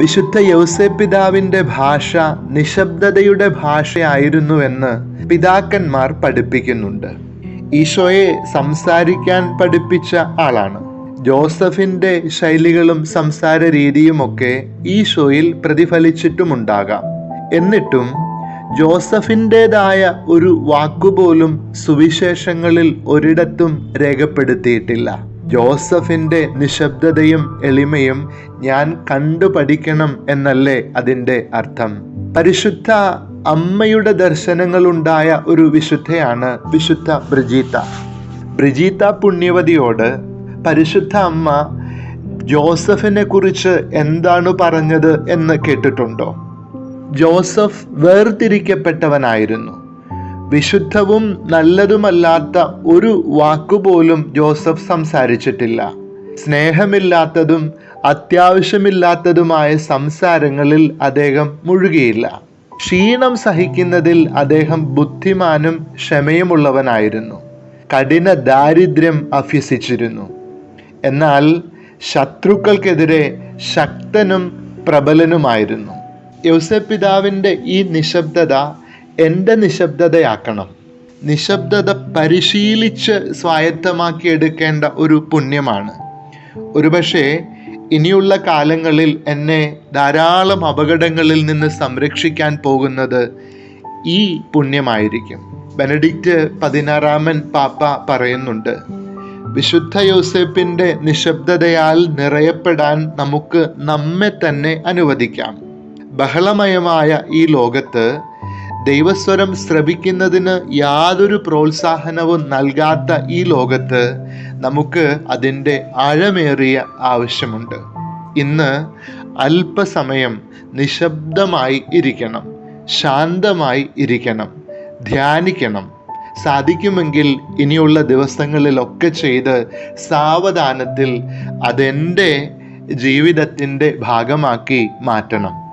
വിശുദ്ധ യൗസേപ്പിതാവിന്റെ ഭാഷ നിശബ്ദതയുടെ ഭാഷയായിരുന്നുവെന്ന് പിതാക്കന്മാർ പഠിപ്പിക്കുന്നുണ്ട്. ഈശോയെ സംസാരിക്കാൻ പഠിപ്പിച്ച ആളാണ്. ജോസഫിന്റെ ശൈലികളും സംസാര രീതിയുമൊക്കെ ഈശോയിൽ പ്രതിഫലിച്ചിട്ടുമുണ്ടാകാം. എന്നിട്ടും ജോസഫിന്റെതായ ഒരു വാക്കുപോലും സുവിശേഷങ്ങളിൽ ഒരിടത്തും രേഖപ്പെടുത്തിയിട്ടില്ല. ജോസഫിന്റെ നിശബ്ദതയും എളിമയും ഞാൻ കണ്ടു പഠിക്കണം എന്നല്ലേ അതിന്റെ അർത്ഥം. പരിശുദ്ധ അമ്മയുടെ ദർശനങ്ങളുണ്ടായ ഒരു വിശുദ്ധയാണ് വിശുദ്ധ ബ്രിജീത്ത. ബ്രിജീത്ത പുണ്യവതിയോട് പരിശുദ്ധ അമ്മ ജോസഫിനെ കുറിച്ച് എന്താണ് പറഞ്ഞത്? എന്ന് കേട്ടിട്ടുണ്ടോ? ജോസഫ് വേർതിരിക്കപ്പെട്ടവനായിരുന്നു. വിശുദ്ധവും നല്ലതുമല്ലാത്ത ഒരു വാക്കുപോലും ജോസഫ് സംസാരിച്ചിട്ടില്ല. സ്നേഹമില്ലാത്തതും അത്യാവശ്യമില്ലാത്തതുമായ സംസാരങ്ങളിൽ അദ്ദേഹം മുഴുകിയില്ല. ക്ഷീണം സഹിക്കുന്നതിൽ അദ്ദേഹം ബുദ്ധിമാനും ക്ഷമയുമുള്ളവനായിരുന്നു. കഠിന ദാരിദ്ര്യം അഭ്യസിച്ചിരുന്നു. എന്നാൽ ശത്രുക്കൾക്കെതിരെ ശക്തനും പ്രബലനുമായിരുന്നു. യൗസപിതാവിന്റെ ഈ നിശബ്ദത എന്റെ നിശബ്ദതയാക്കണം. നിശബ്ദത പരിശീലിച്ച് സ്വായത്തമാക്കിയെടുക്കേണ്ട ഒരു പുണ്യമാണ്. ഒരുപക്ഷെ ഇനിയുള്ള കാലങ്ങളിൽ എന്നെ ധാരാളം അപകടങ്ങളിൽ നിന്ന് സംരക്ഷിക്കാൻ പോകുന്നത് ഈ പുണ്യമായിരിക്കും. ബെനഡിക്റ്റ് പതിനാറാമൻ പാപ്പ പറയുന്നുണ്ട് വിശുദ്ധ യോസെപ്പിന്റെ നിശബ്ദതയാൽ നിറയപ്പെടാൻ നമുക്ക് നമ്മെ തന്നെ അനുവദിക്കാം. ബഹളമയമായ ഈ ലോകത്ത് ദൈവസ്വരം ശ്രവിക്കുന്നതിന് യാതൊരു പ്രോത്സാഹനവും നൽകാത്ത ഈ ലോകത്ത് നമുക്ക് അതിന്റെ ആഴമേറിയ ആവശ്യമുണ്ട്. ഇന്ന് അല്പസമയം നിശബ്ദമായി ഇരിക്കണം ശാന്തമായി ഇരിക്കണം ധ്യാനിക്കണം. സാധിക്കുമെങ്കിൽ ഇനിയുള്ള ദിവസങ്ങളിലൊക്കെ ചെയ്ത് സാവധാനത്തിൽ അതെന്റെ ജീവിതത്തിന്റെ ഭാഗമാക്കി മാറ്റണം.